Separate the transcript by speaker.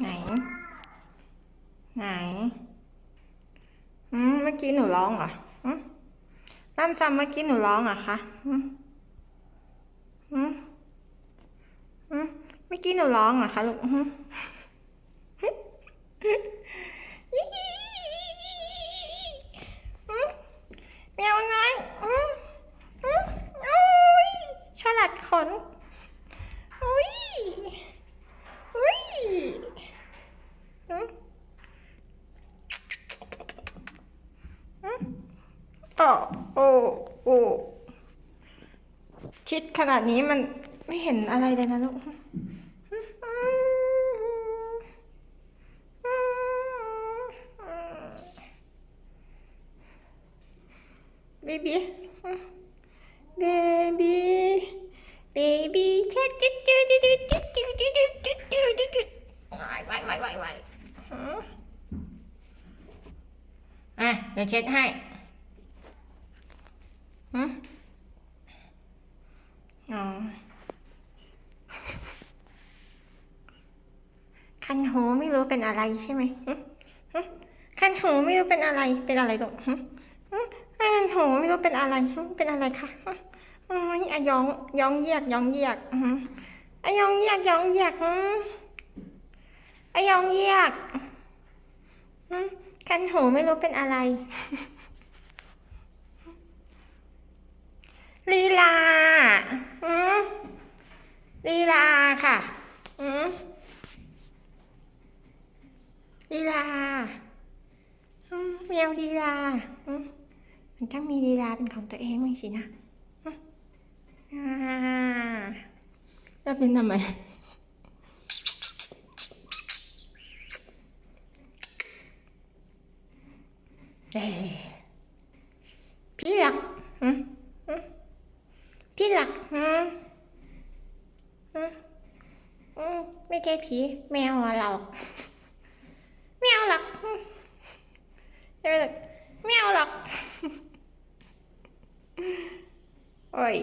Speaker 1: ไหน ไหนอืมเมื่อกี้หนูร้องเหรออืมล่ำจำเมื่อกี้หนูร้องเหรอคะอืมอืมอืมเมื่อกี้หนูร้องเหรอคะลูกอืมแมวน้อยอืมอืมโอ้ยฉลัดขนอุ้ยอุ้ยอืม โอ้โอ้โอ้ชิดขนาดนี้มันไม่เห็นอะไรเลยนะลูกบีบีเบบีเบบีชัดจุดจุดจุดจุดจุดจุดจุดจุดจุดจุดจุดไหวไหวไหวไหวไหวอะเดี๋ยวเช็ดให้ หืมอ๋อคันหูไม่รู้เป็นอะไรใช่ไหมคันหูไม่รู้เป็นอะไร เป็นอะไรลูกหึหึคันหูไม่รู้เป็นอะไร เป็นอะไรคะอ๋ออะยองยองเยียกยองเยียกอือหืออะยองเยียกยองเยียกอะยองเยียกคันหูไม่รู้เป็นอะไร ลีลาอืมลีลา ค่ะอืมลีลาอืมแมวลีลามันต้องมีลีลาเป็นของตัวเองมั้งสินะอืมอ่าแล้วเป็นทำไมพี่หลักพี่หลักฮะฮะอืม ไม่ใช่ผีแมวอะเราแมวหรอกใช่ไหมลูกแมวหรอกโอ้ย